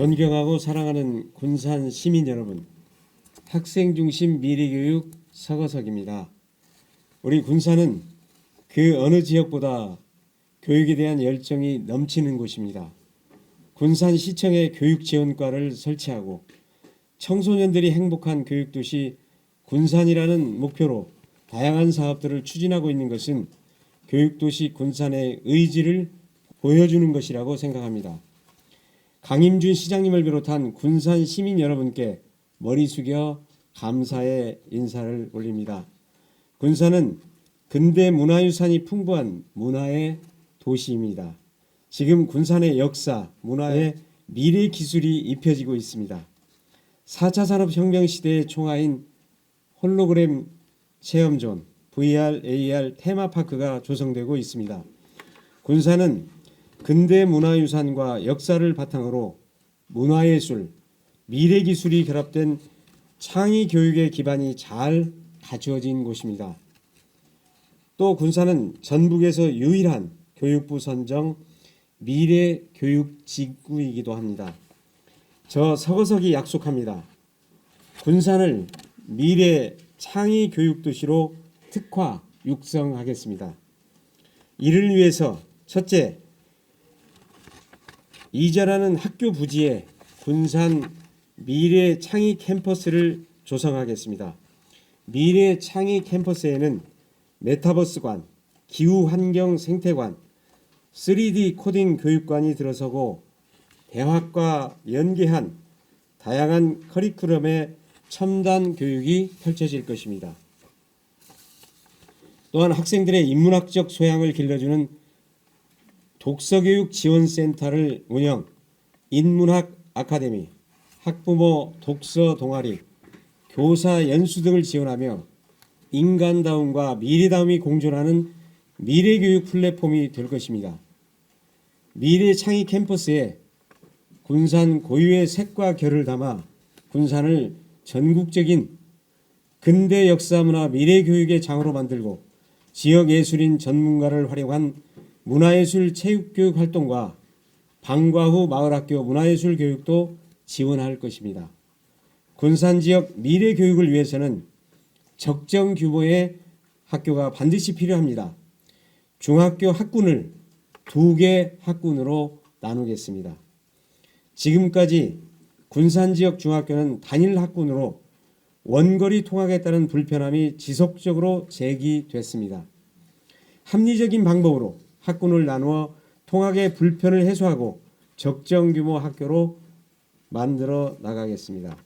존경하고 사랑하는 군산 시민 여러분, 학생 중심 미래교육 서거석입니다. 우리 군산은 그 어느 지역보다 교육에 대한 열정이 넘치는 곳입니다. 군산시청에 교육지원과를 설치하고 청소년들이 행복한 교육도시 군산이라는 목표로 다양한 사업들을 추진하고 있는 것은 교육도시 군산의 의지를 보여주는 것이라고 생각합니다. 강임준 시장님을 비롯한 군산 시민 여러분께 머리 숙여 감사의 인사를 올립니다. 군산은 근대 문화유산이 풍부한 문화의 도시입니다. 지금 군산의 역사, 문화에 미래 기술이 입혀지고 있습니다. 4차 산업혁명 시대의 총아인 홀로그램 체험존, VR, AR 테마파크가 조성되고 있습니다. 군산은 근대 문화유산과 역사를 바탕으로 문화예술, 미래기술이 결합된 창의 교육의 기반이 잘 갖추어진 곳입니다. 또 군산은 전북에서 유일한 교육부 선정 미래 교육 지구이기도 합니다. 저 서거석이 약속합니다. 군산을 미래 창의 교육 도시로 특화 육성하겠습니다. 이를 위해서 첫째, 이자라는 학교 부지에 군산 미래 창의 캠퍼스를 조성하겠습니다. 미래 창의 캠퍼스에는 메타버스관, 기후 환경 생태관, 3D 코딩 교육관이 들어서고 대학과 연계한 다양한 커리큘럼의 첨단 교육이 펼쳐질 것입니다. 또한 학생들의 인문학적 소양을 길러주는 독서교육 지원센터를 운영, 인문학 아카데미, 학부모 독서 동아리, 교사 연수 등을 지원하며 인간다움과 미래다움이 공존하는 미래교육 플랫폼이 될 것입니다. 미래 창의 캠퍼스에 군산 고유의 색과 결을 담아 군산을 전국적인 근대 역사 문화 미래 교육의 장으로 만들고 지역 예술인 전문가를 활용한 문화예술 체육교육 활동과 방과 후 마을학교 문화예술 교육도 지원할 것입니다. 군산 지역 미래 교육을 위해서는 적정 규모의 학교가 반드시 필요합니다. 중학교 학군을 두 개 학군으로 나누겠습니다. 지금까지 군산 지역 중학교는 단일 학군으로 원거리 통학에 따른 불편함이 지속적으로 제기됐습니다. 합리적인 방법으로 학군을 나누어 통학의 불편을 해소하고 적정 규모 학교로 만들어 나가겠습니다.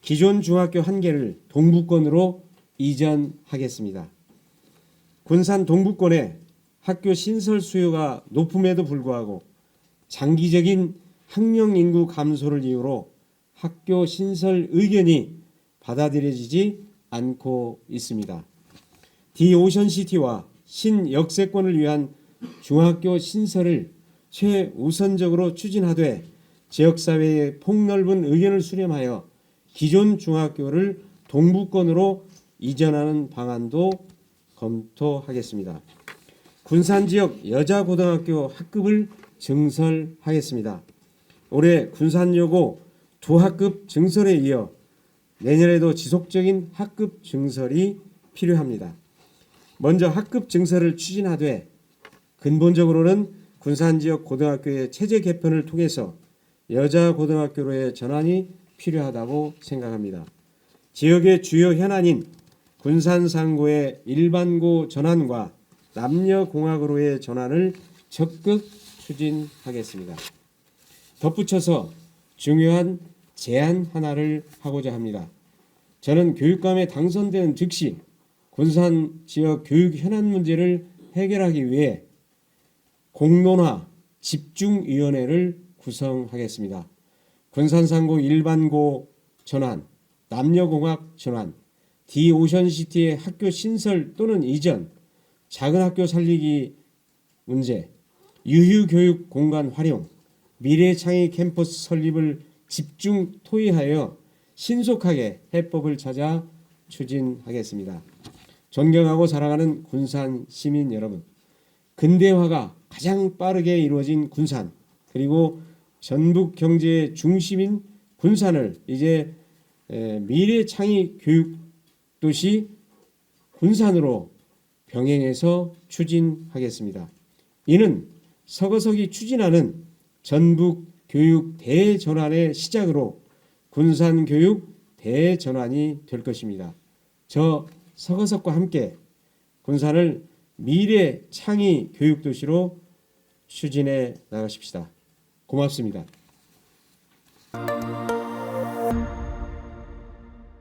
기존 중학교 한 개를 동부권으로 이전하겠습니다. 군산 동부권에 학교 신설 수요가 높음에도 불구하고 장기적인 학령 인구 감소를 이유로 학교 신설 의견이 받아들여지지 않고 있습니다. 디오션시티와 신역세권을 위한 중학교 신설을 최우선적으로 추진하되 지역사회의 폭넓은 의견을 수렴하여 기존 중학교를 동부권으로 이전하는 방안도 검토하겠습니다. 군산 지역 여자고등학교 학급을 증설하겠습니다. 올해 군산여고 두 학급 증설에 이어 내년에도 지속적인 학급 증설이 필요합니다. 먼저 학급 증설을 추진하되 근본적으로는 군산 지역 고등학교의 체제 개편을 통해서 여자 고등학교로의 전환이 필요하다고 생각합니다. 지역의 주요 현안인 군산 상고의 일반고 전환과 남녀 공학으로의 전환을 적극 추진하겠습니다. 덧붙여서 중요한 제안 하나를 하고자 합니다. 저는 교육감에 당선되는 즉시 군산 지역 교육 현안 문제를 해결하기 위해 공론화 집중위원회를 구성하겠습니다. 군산상고 일반고 전환, 남녀공학 전환, 디오션시티의 학교 신설 또는 이전, 작은 학교 살리기 문제, 유휴교육 공간 활용, 미래창의 캠퍼스 설립을 집중 토의하여 신속하게 해법을 찾아 추진하겠습니다. 존경하고 사랑하는 군산 시민 여러분, 근대화가 가장 빠르게 이루어진 군산 그리고 전북 경제의 중심인 군산을 이제 에, 미래 창의 교육 도시 군산으로 병행해서 추진하겠습니다. 이는 서거석이 추진하는 전북 교육 대전환의 시작으로 군산 교육 대전환이 될 것입니다. 저 서거석과 함께 군산을 미래 창의 교육 도시로 추진해 나가십시다. 고맙습니다.